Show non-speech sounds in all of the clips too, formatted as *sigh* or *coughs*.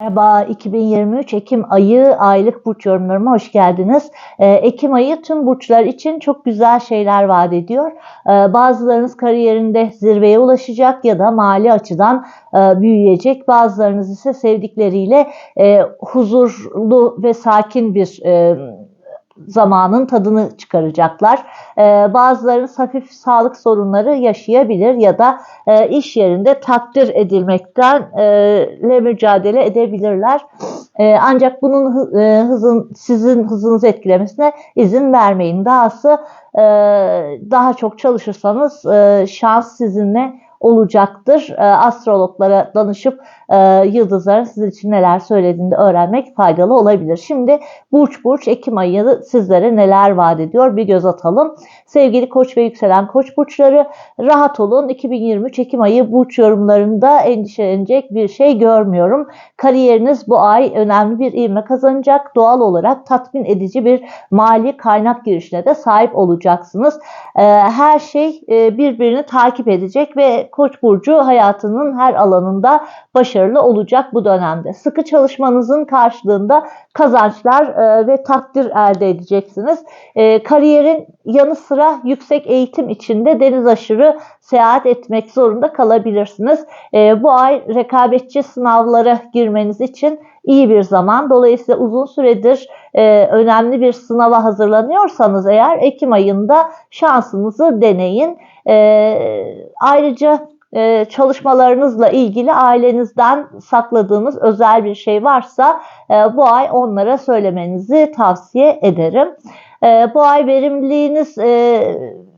Merhaba, 2023 Ekim ayı aylık burç yorumlarıma hoş geldiniz. Ee, Ekim ayı tüm burçlar için çok güzel şeyler vaat ediyor. Ee, bazılarınız kariyerinde zirveye ulaşacak ya da mali açıdan e, büyüyecek. Bazılarınız ise sevdikleriyle e, huzurlu ve sakin bir e, zamanın tadını çıkaracaklar. Ee, bazılarınız hafif sağlık sorunları yaşayabilir ya da e, iş yerinde takdir edilmekten e, le mücadele edebilirler. E, ancak bunun e, hızın sizin hızınızı etkilemesine izin vermeyin. Dahası e, daha çok çalışırsanız e, şans sizinle olacaktır. E, astrologlara danışıp e, yıldızların sizin için neler söylediğini öğrenmek faydalı olabilir. Şimdi burç burç Ekim ayı sizlere neler vaat ediyor bir göz atalım. Sevgili koç ve yükselen koç burçları rahat olun. 2023 Ekim ayı burç yorumlarında endişelenecek bir şey görmüyorum. Kariyeriniz bu ay önemli bir ivme kazanacak. Doğal olarak tatmin edici bir mali kaynak girişine de sahip olacaksınız. Ee, her şey e, birbirini takip edecek ve Koç burcu hayatının her alanında başarılı olacak bu dönemde. Sıkı çalışmanızın karşılığında kazançlar e, ve takdir elde edeceksiniz. E, kariyerin yanı sıra yüksek eğitim içinde deniz aşırı seyahat etmek zorunda kalabilirsiniz. E, bu ay rekabetçi sınavlara girmeniz için iyi bir zaman. Dolayısıyla uzun süredir e, önemli bir sınava hazırlanıyorsanız eğer Ekim ayında şansınızı deneyin. E, ayrıca e, çalışmalarınızla ilgili ailenizden sakladığınız özel bir şey varsa e, bu ay onlara söylemenizi tavsiye ederim. E, bu ay verimliliğiniz e,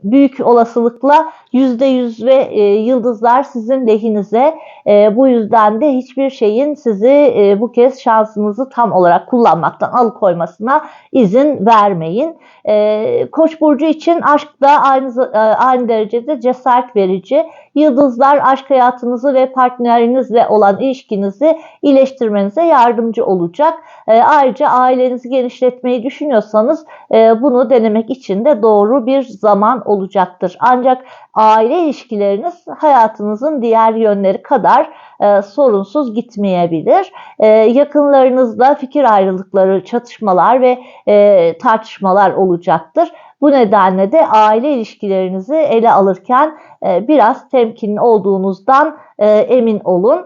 büyük olasılıkla %100 ve e, yıldızlar sizin lehinize. E, bu yüzden de hiçbir şeyin sizi e, bu kez şansınızı tam olarak kullanmaktan alıkoymasına izin vermeyin. E, Koç burcu için aşk da aynı e, aynı derecede cesaret verici. Yıldızlar aşk hayatınızı ve partnerinizle olan ilişkinizi iyileştirmenize yardımcı olacak. E, ayrıca ailenizi genişletmeyi düşünüyorsanız e, bunu denemek için de doğru bir zaman olacaktır. Ancak aile ilişkileriniz hayatınızın diğer yönleri kadar e, sorunsuz gitmeyebilir. E, yakınlarınızla fikir ayrılıkları, çatışmalar ve e, tartışmalar olacaktır. Bu nedenle de aile ilişkilerinizi ele alırken e, biraz temkinli olduğunuzdan e, emin olun.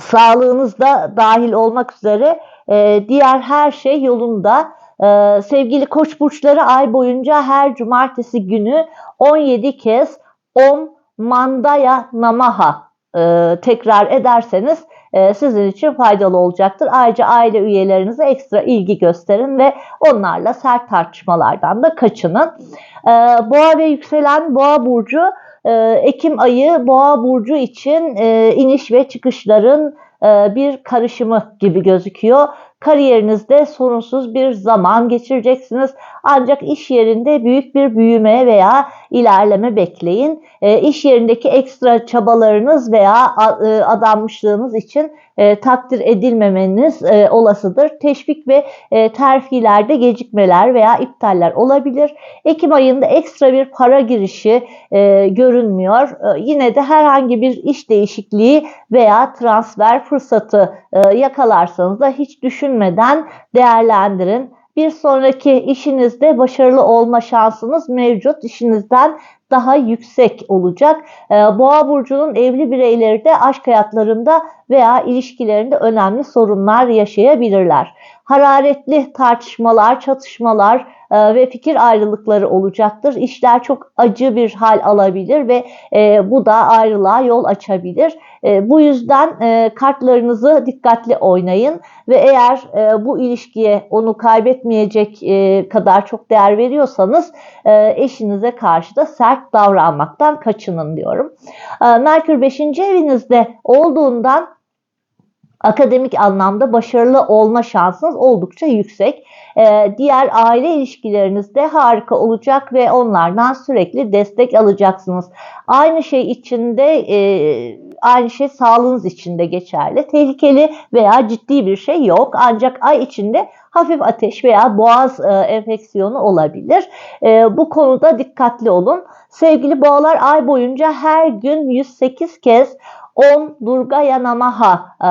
Sağlığınız da dahil olmak üzere e, diğer her şey yolunda. E, sevgili koç burçları ay boyunca her cumartesi günü 17 kez Om Mandaya Namaha e, tekrar ederseniz e, sizin için faydalı olacaktır. Ayrıca aile üyelerinize ekstra ilgi gösterin ve onlarla sert tartışmalardan da kaçının. E, boğa ve yükselen boğa burcu e, Ekim ayı boğa burcu için e, iniş ve çıkışların e, bir karışımı gibi gözüküyor. Kariyerinizde sorunsuz bir zaman geçireceksiniz. Ancak iş yerinde büyük bir büyüme veya ilerleme bekleyin. E, iş yerindeki ekstra çabalarınız veya e, adanmışlığınız için e, takdir edilmemeniz e, olasıdır. Teşvik ve e, terfilerde gecikmeler veya iptaller olabilir. Ekim ayında ekstra bir para girişi e, görünmüyor. E, yine de herhangi bir iş değişikliği veya transfer fırsatı e, yakalarsanız da hiç düşünmeden değerlendirin. Bir sonraki işinizde başarılı olma şansınız mevcut. İşinizden daha yüksek olacak. Ee, Boğa burcunun evli bireyleri de aşk hayatlarında veya ilişkilerinde önemli sorunlar yaşayabilirler. Hararetli tartışmalar, çatışmalar e, ve fikir ayrılıkları olacaktır. İşler çok acı bir hal alabilir ve e, bu da ayrılığa yol açabilir. E, bu yüzden e, kartlarınızı dikkatli oynayın ve eğer e, bu ilişkiye onu kaybetmeyecek e, kadar çok değer veriyorsanız e, eşinize karşı da sert davranmaktan kaçının diyorum. E, Merkür 5. evinizde olduğundan akademik anlamda başarılı olma şansınız oldukça yüksek. Ee, diğer aile ilişkilerinizde harika olacak ve onlardan sürekli destek alacaksınız. Aynı şey içinde e, aynı şey sağlığınız için de geçerli. Tehlikeli veya ciddi bir şey yok. Ancak ay içinde hafif ateş veya boğaz e, enfeksiyonu olabilir. E, bu konuda dikkatli olun. Sevgili boğalar ay boyunca her gün 108 kez Om Durgaya Namaha e,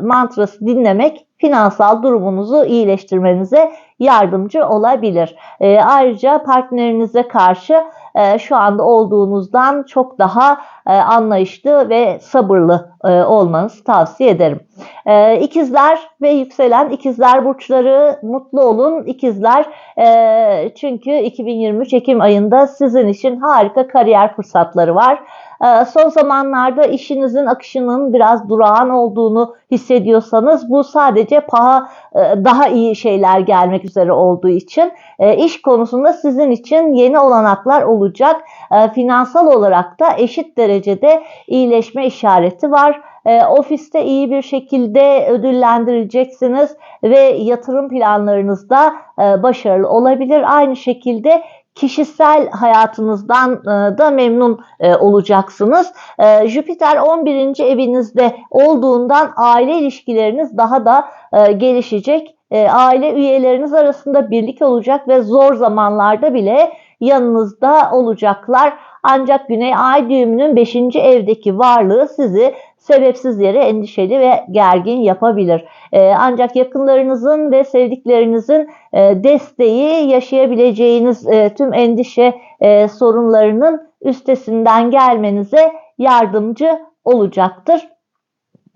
mantrası dinlemek finansal durumunuzu iyileştirmenize yardımcı olabilir. E, ayrıca partnerinize karşı e, şu anda olduğunuzdan çok daha e, anlayışlı ve sabırlı e, olmanızı tavsiye ederim. E, ikizler ve yükselen ikizler burçları mutlu olun ikizler e, çünkü 2023 Ekim ayında sizin için harika kariyer fırsatları var. Ee, son zamanlarda işinizin akışının biraz durağan olduğunu hissediyorsanız bu sadece paha e, daha iyi şeyler gelmek üzere olduğu için e, iş konusunda sizin için yeni olanaklar olacak. E, finansal olarak da eşit derecede iyileşme işareti var. Ofiste iyi bir şekilde ödüllendirileceksiniz ve yatırım planlarınızda başarılı olabilir. Aynı şekilde kişisel hayatınızdan e, da memnun e, olacaksınız. E, Jüpiter 11. evinizde olduğundan aile ilişkileriniz daha da gelişecek. Aile üyeleriniz arasında birlik olacak ve zor zamanlarda bile yanınızda olacaklar. Ancak Güney Ay düğümünün 5. evdeki varlığı sizi sebepsiz yere endişeli ve gergin yapabilir. E, ancak yakınlarınızın ve sevdiklerinizin e, desteği yaşayabileceğiniz e, tüm endişe e, sorunlarının üstesinden gelmenize yardımcı olacaktır.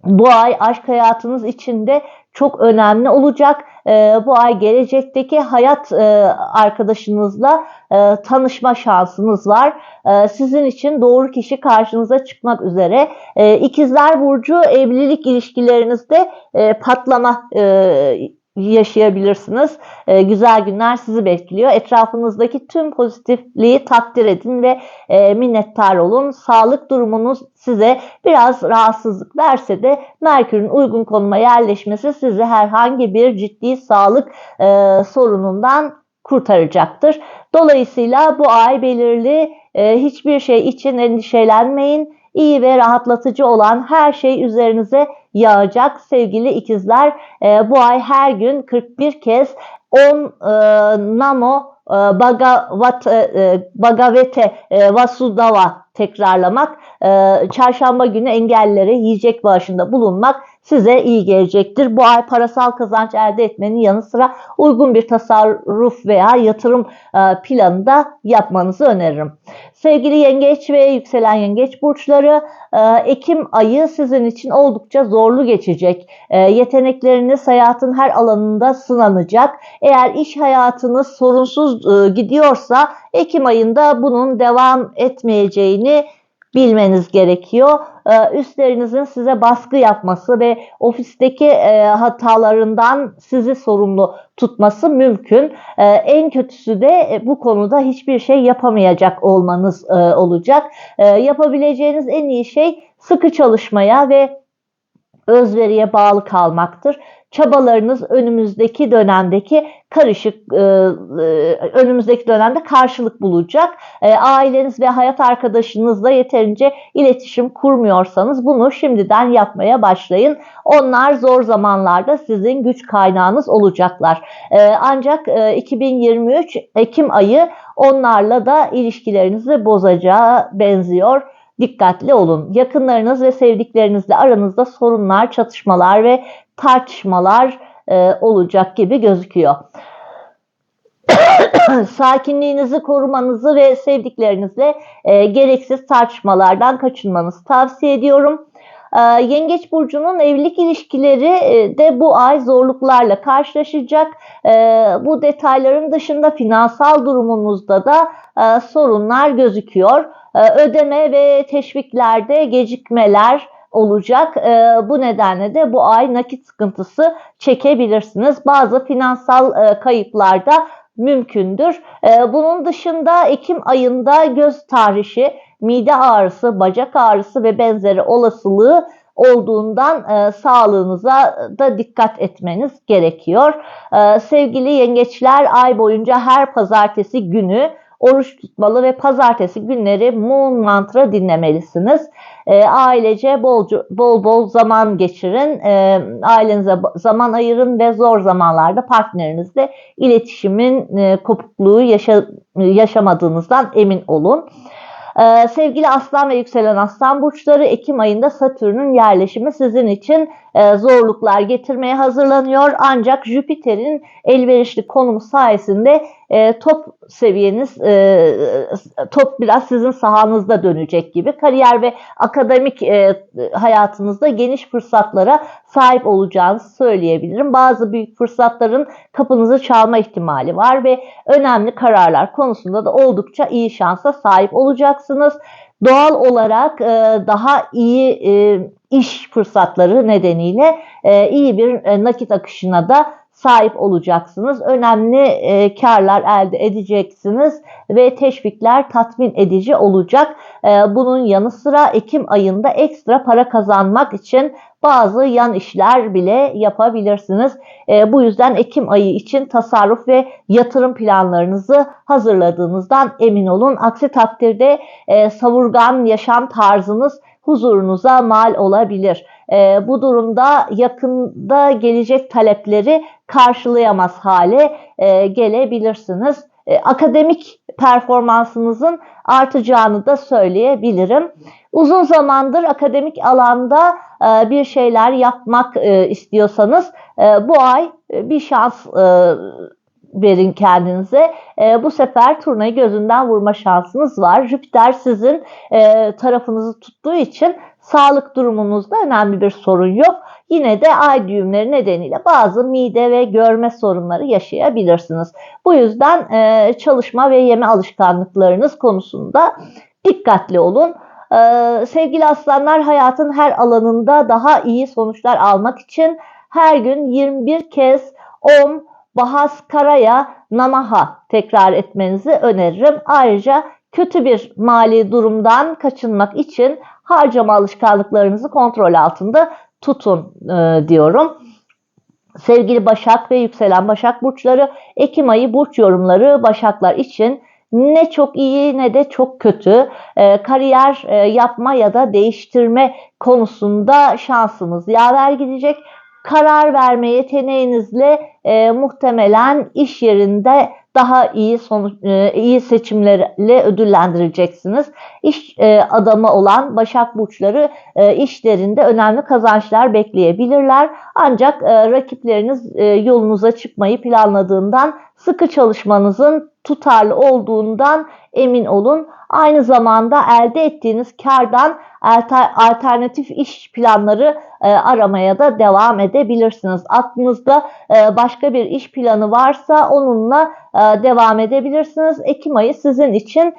Bu ay aşk hayatınız içinde çok önemli olacak. E, bu ay gelecekteki hayat e, arkadaşınızla e, tanışma şansınız var. E, sizin için doğru kişi karşınıza çıkmak üzere. E, İkizler Burcu evlilik ilişkilerinizde e, patlama yaşayabilirsiniz. E, güzel günler sizi bekliyor. Etrafınızdaki tüm pozitifliği takdir edin ve e, minnettar olun. Sağlık durumunuz size biraz rahatsızlık verse de Merkür'ün uygun konuma yerleşmesi sizi herhangi bir ciddi sağlık e, sorunundan kurtaracaktır. Dolayısıyla bu ay belirli e, hiçbir şey için endişelenmeyin. İyi ve rahatlatıcı olan her şey üzerinize yağacak sevgili ikizler. E, bu ay her gün 41 kez 10 e, namo e, Bhagavat, e, Bhagavate e, Vasudava tekrarlamak, e, çarşamba günü engellilere yiyecek bağışında bulunmak size iyi gelecektir. Bu ay parasal kazanç elde etmenin yanı sıra uygun bir tasarruf veya yatırım e, planı da yapmanızı öneririm. Sevgili yengeç ve yükselen yengeç burçları e, Ekim ayı sizin için oldukça zorlu geçecek. E, yetenekleriniz hayatın her alanında sınanacak. Eğer iş hayatınız sorunsuz gidiyorsa Ekim ayında bunun devam etmeyeceğini bilmeniz gerekiyor. Ee, üstlerinizin size baskı yapması ve ofisteki e, hatalarından sizi sorumlu tutması mümkün. Ee, en kötüsü de e, bu konuda hiçbir şey yapamayacak olmanız e, olacak. Ee, yapabileceğiniz en iyi şey sıkı çalışmaya ve özveriye bağlı kalmaktır çabalarınız önümüzdeki dönemdeki karışık e, e, önümüzdeki dönemde karşılık bulacak. E, aileniz ve hayat arkadaşınızla yeterince iletişim kurmuyorsanız bunu şimdiden yapmaya başlayın. Onlar zor zamanlarda sizin güç kaynağınız olacaklar. ancak 2023 Ekim ayı onlarla da ilişkilerinizi bozacağı benziyor dikkatli olun. Yakınlarınız ve sevdiklerinizle aranızda sorunlar, çatışmalar ve tartışmalar e, olacak gibi gözüküyor. *coughs* Sakinliğinizi korumanızı ve sevdiklerinizle e, gereksiz tartışmalardan kaçınmanızı tavsiye ediyorum. E, Yengeç burcunun evlilik ilişkileri e, de bu ay zorluklarla karşılaşacak. E, bu detayların dışında finansal durumunuzda da e, sorunlar gözüküyor. E, ödeme ve teşviklerde gecikmeler olacak. E, bu nedenle de bu ay nakit sıkıntısı çekebilirsiniz. Bazı finansal e, kayıplar da mümkündür. E, bunun dışında Ekim ayında göz tahrişi, mide ağrısı, bacak ağrısı ve benzeri olasılığı olduğundan e, sağlığınıza da dikkat etmeniz gerekiyor. E, sevgili yengeçler ay boyunca her pazartesi günü oruç tutmalı ve pazartesi günleri Moon Mantra dinlemelisiniz. E, ailece bol, bol bol zaman geçirin, e, ailenize zaman ayırın ve zor zamanlarda partnerinizle iletişimin e, kopukluğu yaşa, yaşamadığınızdan emin olun. Ee, sevgili aslan ve yükselen aslan burçları Ekim ayında Satürn'ün yerleşimi sizin için e, zorluklar getirmeye hazırlanıyor. Ancak Jüpiter'in elverişli konumu sayesinde e, top seviyeniz e, top biraz sizin sahanızda dönecek gibi. Kariyer ve akademik e, hayatınızda geniş fırsatlara sahip olacağınızı söyleyebilirim. Bazı büyük fırsatların kapınızı çalma ihtimali var ve önemli kararlar konusunda da oldukça iyi şansa sahip olacaksınız. Doğal olarak e, daha iyi e, iş fırsatları nedeniyle e, iyi bir e, nakit akışına da sahip olacaksınız. Önemli e, karlar elde edeceksiniz ve teşvikler tatmin edici olacak. E, bunun yanı sıra Ekim ayında ekstra para kazanmak için bazı yan işler bile yapabilirsiniz. E, bu yüzden Ekim ayı için tasarruf ve yatırım planlarınızı hazırladığınızdan emin olun. Aksi takdirde e, savurgan yaşam tarzınız huzurunuza mal olabilir. E, bu durumda yakında gelecek talepleri karşılayamaz hale e, gelebilirsiniz. E, akademik performansınızın artacağını da söyleyebilirim. Uzun zamandır akademik alanda e, bir şeyler yapmak e, istiyorsanız e, bu ay e, bir şans e, verin kendinize. E, bu sefer turnayı gözünden vurma şansınız var. Jüpiter sizin e, tarafınızı tuttuğu için sağlık durumunuzda önemli bir sorun yok. Yine de ay düğümleri nedeniyle bazı mide ve görme sorunları yaşayabilirsiniz. Bu yüzden e, çalışma ve yeme alışkanlıklarınız konusunda dikkatli olun. Ee, sevgili aslanlar hayatın her alanında daha iyi sonuçlar almak için her gün 21 kez Om Bahaskaraya Namaha tekrar etmenizi öneririm. Ayrıca kötü bir mali durumdan kaçınmak için harcama alışkanlıklarınızı kontrol altında tutun e, diyorum. Sevgili Başak ve yükselen Başak burçları Ekim ayı burç yorumları Başaklar için ne çok iyi ne de çok kötü. E, kariyer e, yapma ya da değiştirme konusunda şansımız yaver gidecek. Karar verme yeteneğinizle e, muhtemelen iş yerinde daha iyi sonuç, e, iyi seçimlerle ödüllendireceksiniz. İş e, adamı olan Başak burçları e, işlerinde önemli kazançlar bekleyebilirler. Ancak rakipleriniz yolunuza çıkmayı planladığından sıkı çalışmanızın tutarlı olduğundan emin olun. Aynı zamanda elde ettiğiniz kardan alternatif iş planları e, aramaya da devam edebilirsiniz. Aklınızda e, başka bir iş planı varsa onunla e, devam edebilirsiniz. Ekim ayı sizin için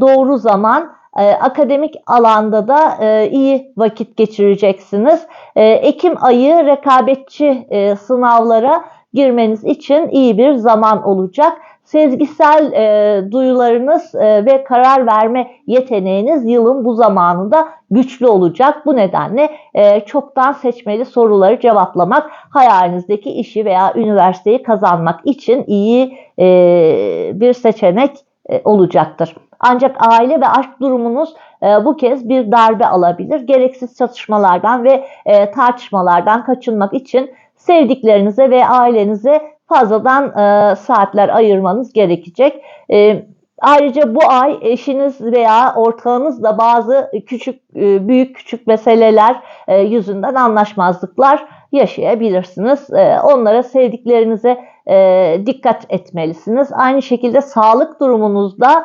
doğru zaman. akademik alanda da iyi vakit geçireceksiniz. Ekim ayı rekabetçi sınavlara girmeniz için iyi bir zaman olacak sezgisel e, duyularınız e, ve karar verme yeteneğiniz yılın bu zamanında güçlü olacak. Bu nedenle e, çoktan seçmeli soruları cevaplamak hayalinizdeki işi veya üniversiteyi kazanmak için iyi e, bir seçenek e, olacaktır. Ancak aile ve aşk durumunuz e, bu kez bir darbe alabilir. Gereksiz çatışmalardan ve e, tartışmalardan kaçınmak için sevdiklerinize ve ailenize fazladan e, saatler ayırmanız gerekecek. E, ayrıca bu ay eşiniz veya ortağınızla bazı küçük e, büyük küçük meseleler e, yüzünden anlaşmazlıklar yaşayabilirsiniz. E, onlara sevdiklerinize dikkat etmelisiniz. Aynı şekilde sağlık durumunuzda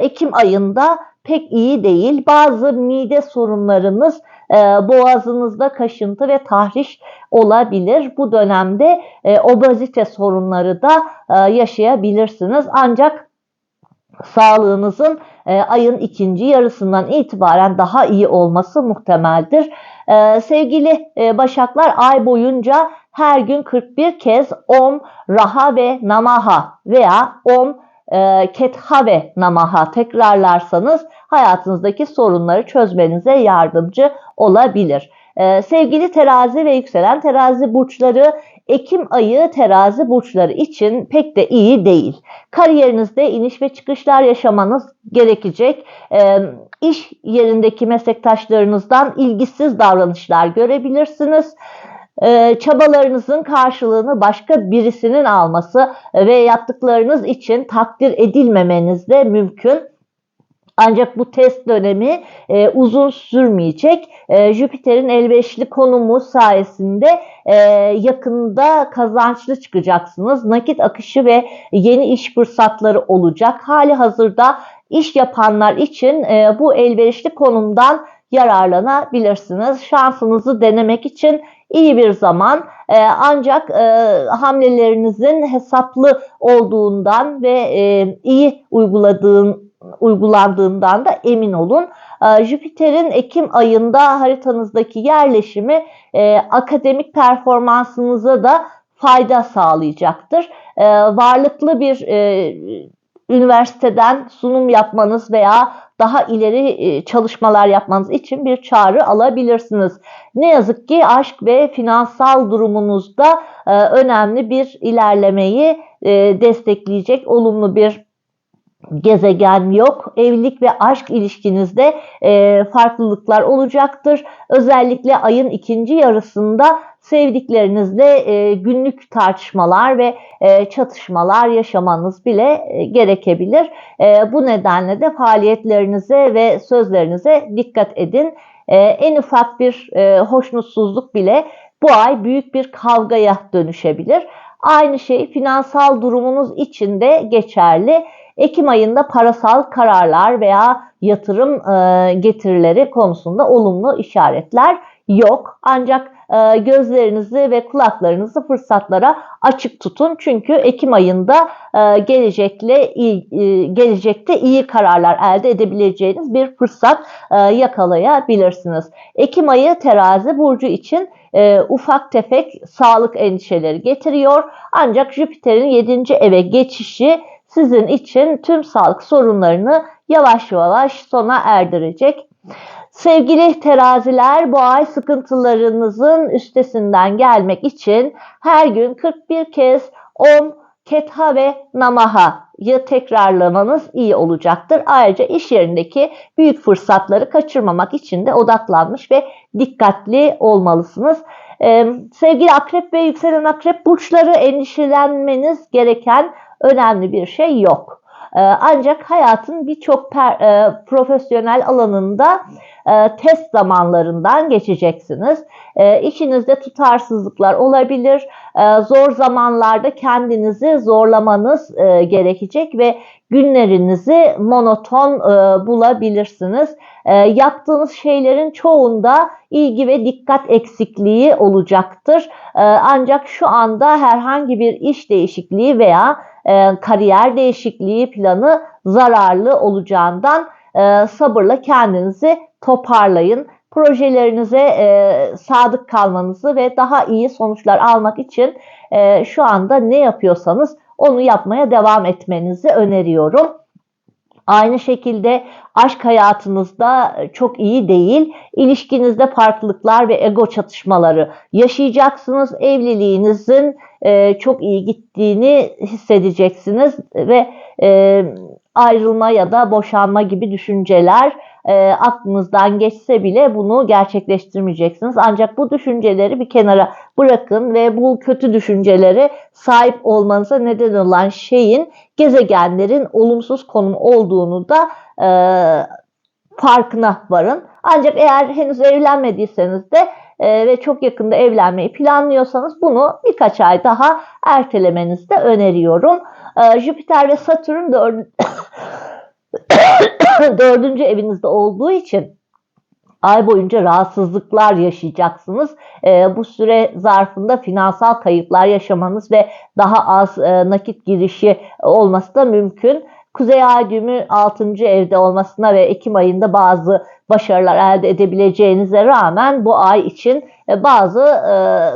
Ekim ayında pek iyi değil. Bazı mide sorunlarınız e, boğazınızda kaşıntı ve tahriş olabilir. Bu dönemde e, obezite sorunları da e, yaşayabilirsiniz. Ancak sağlığınızın e, ayın ikinci yarısından itibaren daha iyi olması muhtemeldir. E, sevgili e, Başaklar ay boyunca her gün 41 kez Om, Raha ve Namaha veya Om, e, Kethave Namaha tekrarlarsanız hayatınızdaki sorunları çözmenize yardımcı olabilir. Ee, sevgili terazi ve yükselen terazi burçları Ekim ayı terazi burçları için pek de iyi değil. Kariyerinizde iniş ve çıkışlar yaşamanız gerekecek. E, iş yerindeki meslektaşlarınızdan ilgisiz davranışlar görebilirsiniz. E, çabalarınızın karşılığını başka birisinin alması ve yaptıklarınız için takdir edilmemeniz de mümkün. Ancak bu test dönemi e, uzun sürmeyecek. E, Jüpiter'in elverişli konumu sayesinde e, yakında kazançlı çıkacaksınız. Nakit akışı ve yeni iş fırsatları olacak. Hali hazırda iş yapanlar için e, bu elverişli konumdan yararlanabilirsiniz. Şansınızı denemek için iyi bir zaman. E, ancak e, hamlelerinizin hesaplı olduğundan ve e, iyi uyguladığın uygulandığından da emin olun. E, Jüpiter'in Ekim ayında haritanızdaki yerleşimi e, akademik performansınıza da fayda sağlayacaktır. E, varlıklı bir e, üniversiteden sunum yapmanız veya daha ileri e, çalışmalar yapmanız için bir çağrı alabilirsiniz. Ne yazık ki aşk ve finansal durumunuzda e, önemli bir ilerlemeyi e, destekleyecek olumlu bir gezegen yok. Evlilik ve aşk ilişkinizde e, farklılıklar olacaktır. Özellikle ayın ikinci yarısında sevdiklerinizle e, günlük tartışmalar ve e, çatışmalar yaşamanız bile e, gerekebilir. E, bu nedenle de faaliyetlerinize ve sözlerinize dikkat edin. E, en ufak bir e, hoşnutsuzluk bile bu ay büyük bir kavgaya dönüşebilir. Aynı şey finansal durumunuz için de geçerli. Ekim ayında parasal kararlar veya yatırım e, getirileri konusunda olumlu işaretler yok. Ancak e, gözlerinizi ve kulaklarınızı fırsatlara açık tutun. Çünkü Ekim ayında e, gelecekle e, gelecekte iyi kararlar elde edebileceğiniz bir fırsat e, yakalayabilirsiniz. Ekim ayı terazi burcu için ufak tefek sağlık endişeleri getiriyor. Ancak Jüpiter'in 7. eve geçişi sizin için tüm sağlık sorunlarını yavaş yavaş sona erdirecek. Sevgili teraziler bu ay sıkıntılarınızın üstesinden gelmek için her gün 41 kez Om, Ketha ve Namaha'yı tekrarlamanız iyi olacaktır. Ayrıca iş yerindeki büyük fırsatları kaçırmamak için de odaklanmış ve dikkatli olmalısınız. Ee, sevgili akrep ve yükselen akrep burçları endişelenmeniz gereken önemli bir şey yok. Ee, ancak hayatın birçok e, profesyonel alanında e, test zamanlarından geçeceksiniz. E, tutarsızlıklar olabilir. E, zor zamanlarda kendinizi zorlamanız e, gerekecek ve günlerinizi monoton bulabilirsiniz. Yaptığınız şeylerin çoğunda ilgi ve dikkat eksikliği olacaktır. Ancak şu anda herhangi bir iş değişikliği veya kariyer değişikliği planı zararlı olacağından e, sabırla kendinizi toparlayın. Projelerinize e, sadık kalmanızı ve daha iyi sonuçlar almak için e, şu anda ne yapıyorsanız onu yapmaya devam etmenizi öneriyorum. Aynı şekilde aşk hayatınızda çok iyi değil. İlişkinizde farklılıklar ve ego çatışmaları yaşayacaksınız. Evliliğinizin e, çok iyi gittiğini hissedeceksiniz ve e, ayrılma ya da boşanma gibi düşünceler e, aklınızdan geçse bile bunu gerçekleştirmeyeceksiniz. Ancak bu düşünceleri bir kenara bırakın ve bu kötü düşünceleri sahip olmanıza neden olan şeyin gezegenlerin olumsuz konum olduğunu da e, farkına varın. Ancak eğer henüz evlenmediyseniz de e, ve çok yakında evlenmeyi planlıyorsanız bunu birkaç ay daha ertelemenizi de öneriyorum. E, Jüpiter ve Satürn dördüncü, *coughs* dördüncü evinizde olduğu için ay boyunca rahatsızlıklar yaşayacaksınız. E, bu süre zarfında finansal kayıplar yaşamanız ve daha az e, nakit girişi olması da mümkün. Kuzey ay düğümü 6. evde olmasına ve Ekim ayında bazı başarılar elde edebileceğinize rağmen bu ay için e, bazı e,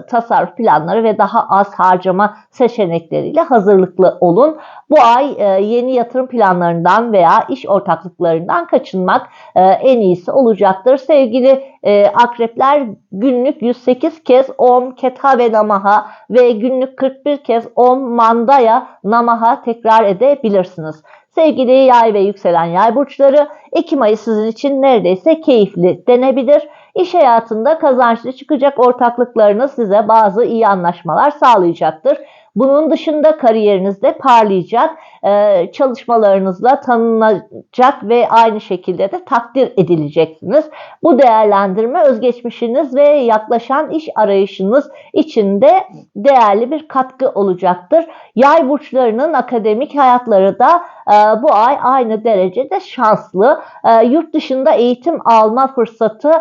tasarruf planları ve daha az harcama seçenekleriyle hazırlıklı olun. Bu ay e, yeni yatırım planlarından veya iş ortaklıklarından kaçınmak e, en iyisi olacaktır. Sevgili e, akrepler günlük 108 kez Om Ketha ve Namaha ve günlük 41 kez Om Mandaya Namaha tekrar edebilirsiniz. Sevgili yay ve yükselen yay burçları Ekim ayı sizin için neredeyse keyifli denebilir. İş hayatında kazançlı çıkacak ortaklıklarınız size bazı iyi anlaşmalar sağlayacaktır. Bunun dışında kariyerinizde parlayacak, e, çalışmalarınızla tanınacak ve aynı şekilde de takdir edileceksiniz. Bu değerlendirme özgeçmişiniz ve yaklaşan iş arayışınız içinde değerli bir katkı olacaktır. Yay burçlarının akademik hayatları da e, bu ay aynı derecede şanslı. E, yurt dışında eğitim alma fırsatı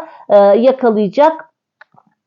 yakalayacak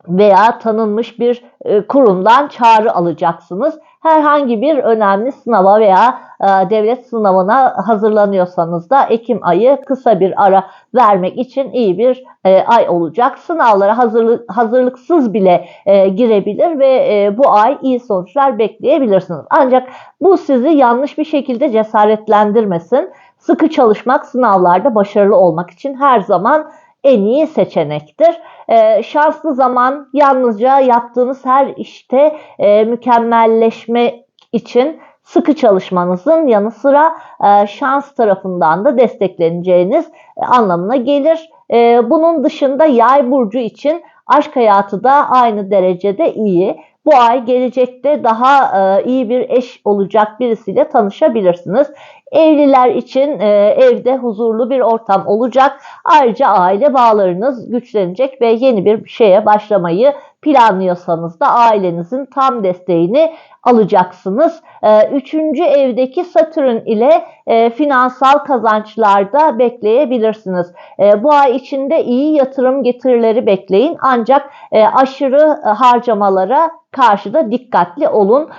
veya tanınmış bir e, kurumdan çağrı alacaksınız. Herhangi bir önemli sınava veya e, devlet sınavına hazırlanıyorsanız da Ekim ayı kısa bir ara vermek için iyi bir e, ay olacak. Sınavlara hazırlık, hazırlıksız bile girebilir ve bu ay iyi sonuçlar bekleyebilirsiniz. Ancak bu sizi yanlış bir şekilde cesaretlendirmesin. Sıkı çalışmak sınavlarda başarılı olmak için her zaman en iyi seçenektir. E, şanslı zaman yalnızca yaptığınız her işte e, mükemmelleşme için sıkı çalışmanızın yanı sıra e, şans tarafından da destekleneceğiniz e, anlamına gelir. E, bunun dışında yay burcu için aşk hayatı da aynı derecede iyi. Bu ay gelecekte daha e, iyi bir eş olacak birisiyle tanışabilirsiniz. Evliler için e, evde huzurlu bir ortam olacak. Ayrıca aile bağlarınız güçlenecek ve yeni bir şeye başlamayı planlıyorsanız da ailenizin tam desteğini alacaksınız. E, üçüncü evdeki Satürn ile e, finansal kazançlarda bekleyebilirsiniz. E, bu ay içinde iyi yatırım getirileri bekleyin ancak aşırı harcamalara karşı da dikkatli olun.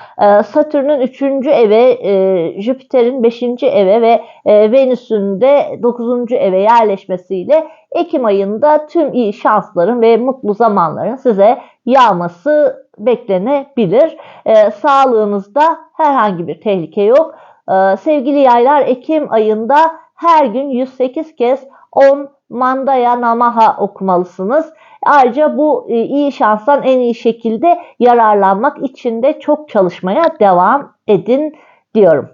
Satürn'ün 3. eve, Jüpiter'in 5. eve ve e, Venüs'ün de 9. eve yerleşmesiyle Ekim ayında tüm iyi şansların ve mutlu zamanların size yağması beklenebilir. E, sağlığınızda herhangi bir tehlike yok. E, sevgili yaylar Ekim ayında her gün 108 kez 10 Mandaya Namaha okumalısınız. Ayrıca bu iyi şanstan en iyi şekilde yararlanmak için de çok çalışmaya devam edin diyorum.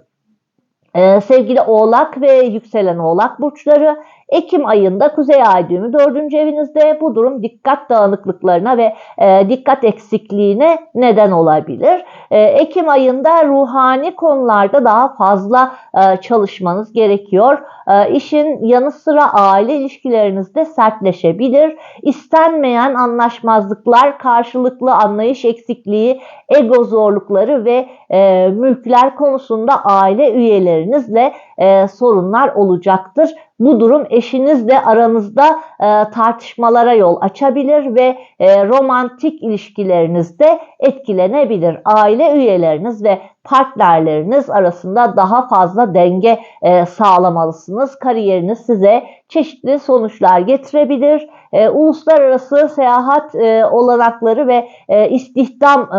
Ee, sevgili Oğlak ve yükselen Oğlak burçları Ekim ayında Kuzey Ay düğümü 4. evinizde bu durum dikkat dağınıklıklarına ve e, dikkat eksikliğine neden olabilir. E, Ekim ayında ruhani konularda daha fazla e, çalışmanız gerekiyor. E, işin yanı sıra aile ilişkilerinizde sertleşebilir. İstenmeyen anlaşmazlıklar, karşılıklı anlayış eksikliği, ego zorlukları ve e, mülkler konusunda aile üyelerinizle e, sorunlar olacaktır. Bu durum eşinizle aranızda e, tartışmalara yol açabilir ve e, romantik ilişkilerinizde etkilenebilir. Aile üyeleriniz ve partnerleriniz arasında daha fazla denge e, sağlamalısınız. Kariyeriniz size çeşitli sonuçlar getirebilir. E, uluslararası seyahat e, olanakları ve e, istihdam e,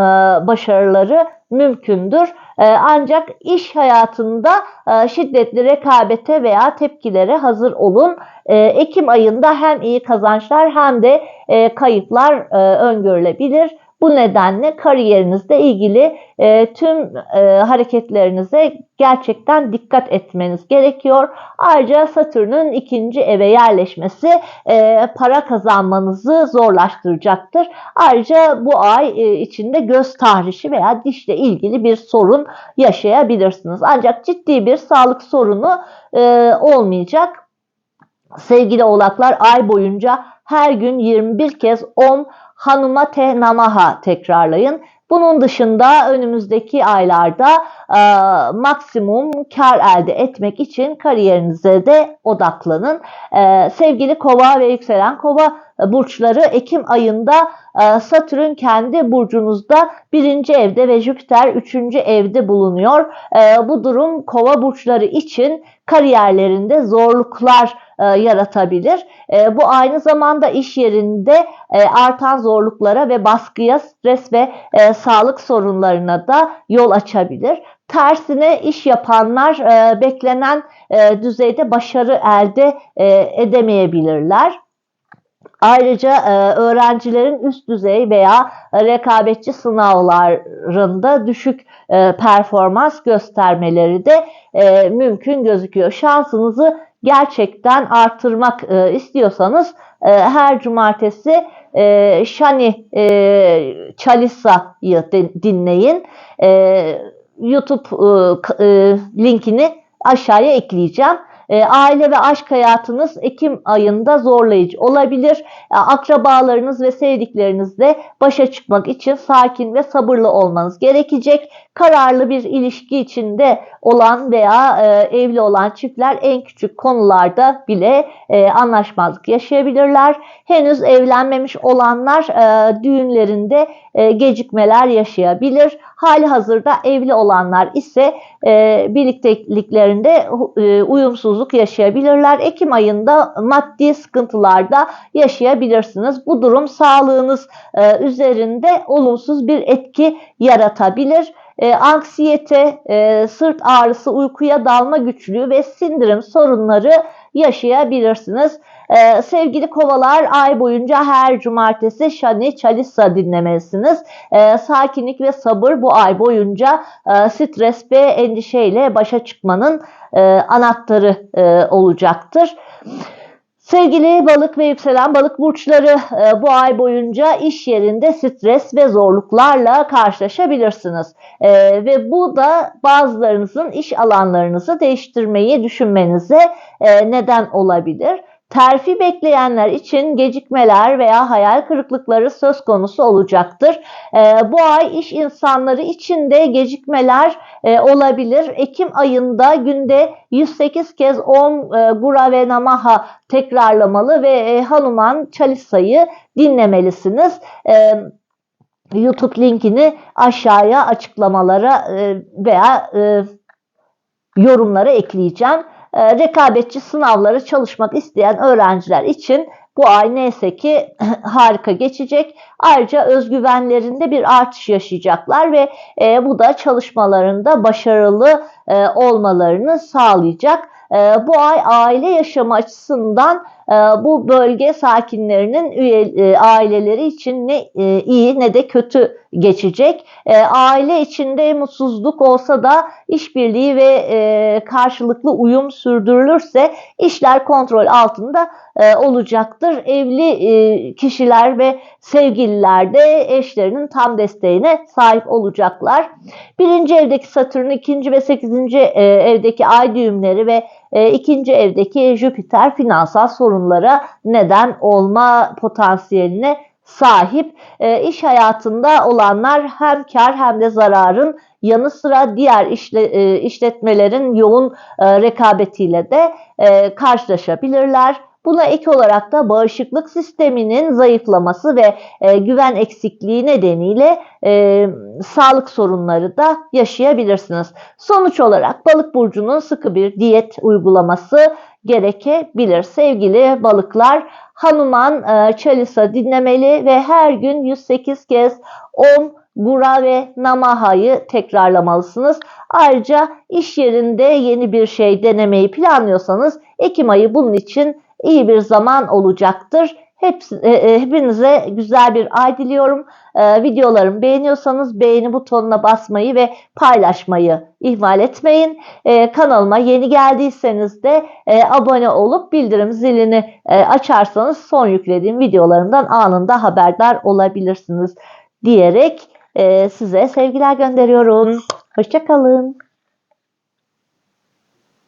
başarıları mümkündür. E, ancak iş hayatında e, şiddetli rekabete veya tepkilere hazır olun. E, Ekim ayında hem iyi kazançlar hem de e, kayıplar e, öngörülebilir. Bu nedenle kariyerinizle ilgili e, tüm e, hareketlerinize gerçekten dikkat etmeniz gerekiyor. Ayrıca Satürn'ün ikinci eve yerleşmesi e, para kazanmanızı zorlaştıracaktır. Ayrıca bu ay e, içinde göz tahrişi veya dişle ilgili bir sorun yaşayabilirsiniz. Ancak ciddi bir sağlık sorunu e, olmayacak. Sevgili oğlaklar ay boyunca her gün 21 kez 10 hanıma te namaha tekrarlayın. Bunun dışında önümüzdeki aylarda e, maksimum kar elde etmek için kariyerinize de odaklanın. E, sevgili kova ve yükselen kova burçları Ekim ayında e, Satürn kendi burcunuzda birinci evde ve Jüpiter üçüncü evde bulunuyor. E, bu durum kova burçları için kariyerlerinde zorluklar e, yaratabilir. E, bu aynı zamanda iş yerinde e, artan zorluklara ve baskıya, stres ve sağlık sorunlarına da yol açabilir. Tersine iş yapanlar beklenen düzeyde başarı elde edemeyebilirler. Ayrıca öğrencilerin üst düzey veya rekabetçi sınavlarında düşük performans göstermeleri de mümkün gözüküyor. Şansınızı gerçekten artırmak e, istiyorsanız e, her cumartesi e, Shani e, Chalisa'yı dinleyin. E, YouTube e, e, linkini aşağıya ekleyeceğim. E, aile ve aşk hayatınız Ekim ayında zorlayıcı olabilir. E, Akrabalarınız ve sevdiklerinizle başa çıkmak için sakin ve sabırlı olmanız gerekecek. Kararlı bir ilişki içinde olan veya e, evli olan çiftler en küçük konularda bile e, anlaşmazlık yaşayabilirler. Henüz evlenmemiş olanlar e, düğünlerinde e, gecikmeler yaşayabilir. Hali hazırda evli olanlar ise e, birlikteliklerinde e, uyumsuzluk yaşayabilirler. Ekim ayında maddi sıkıntılarda yaşayabilirsiniz. Bu durum sağlığınız üzerinde olumsuz bir etki yaratabilir. E, anksiyete, e, sırt ağrısı, uykuya dalma güçlüğü ve sindirim sorunları yaşayabilirsiniz. Ee, sevgili kovalar ay boyunca her cumartesi Shani Chalisa dinlemelisiniz. Ee, sakinlik ve sabır bu ay boyunca e, stres ve endişeyle başa çıkmanın e, anahtarı e, olacaktır. Sevgili balık ve yükselen balık burçları e, bu ay boyunca iş yerinde stres ve zorluklarla karşılaşabilirsiniz. E, ve bu da bazılarınızın iş alanlarınızı değiştirmeyi düşünmenize e, neden olabilir. Terfi bekleyenler için gecikmeler veya hayal kırıklıkları söz konusu olacaktır. E, bu ay iş insanları için de gecikmeler e, olabilir. Ekim ayında günde 108 kez Om e, Gura ve Namaha tekrarlamalı ve e, Hanuman Chalisa'yı dinlemelisiniz. E, YouTube linkini aşağıya açıklamalara e, veya e, yorumlara ekleyeceğim. E, rekabetçi sınavları çalışmak isteyen öğrenciler için bu ay neyse ki *clears throat* harika geçecek. Ayrıca özgüvenlerinde bir artış yaşayacaklar ve e, bu da çalışmalarında başarılı e, olmalarını sağlayacak. E, bu ay aile yaşamı açısından e, bu bölge sakinlerinin üye, e, aileleri için ne e, iyi ne de kötü geçecek. E, aile içinde mutsuzluk olsa da işbirliği ve e, karşılıklı uyum sürdürülürse işler kontrol altında e, olacaktır. Evli e, kişiler ve sevgililer de eşlerinin tam desteğine sahip olacaklar. Birinci evdeki Satürn, ikinci ve sekizinci e, evdeki ay düğümleri ve e, ikinci evdeki Jüpiter finansal sorunlara neden olma potansiyeline sahip. E, iş hayatında olanlar hem kar hem de zararın yanı sıra diğer işle, e, işletmelerin yoğun e, rekabetiyle de e, karşılaşabilirler. Buna ek olarak da bağışıklık sisteminin zayıflaması ve e, güven eksikliği nedeniyle e, sağlık sorunları da yaşayabilirsiniz. Sonuç olarak balık burcunun sıkı bir diyet uygulaması gerekebilir. Sevgili balıklar, Hanuman e, Chalisa dinlemeli ve her gün 108 kez Om Gura ve Namaha'yı tekrarlamalısınız. Ayrıca iş yerinde yeni bir şey denemeyi planlıyorsanız Ekim ayı bunun için iyi bir zaman olacaktır. Hepsi, e, e, hepinize güzel bir ay diliyorum. E, videolarımı beğeniyorsanız beğeni butonuna basmayı ve paylaşmayı ihmal etmeyin. E, kanalıma yeni geldiyseniz de e, abone olup bildirim zilini e, açarsanız son yüklediğim videolarımdan anında haberdar olabilirsiniz diyerek e, size sevgiler gönderiyorum. Hoşçakalın.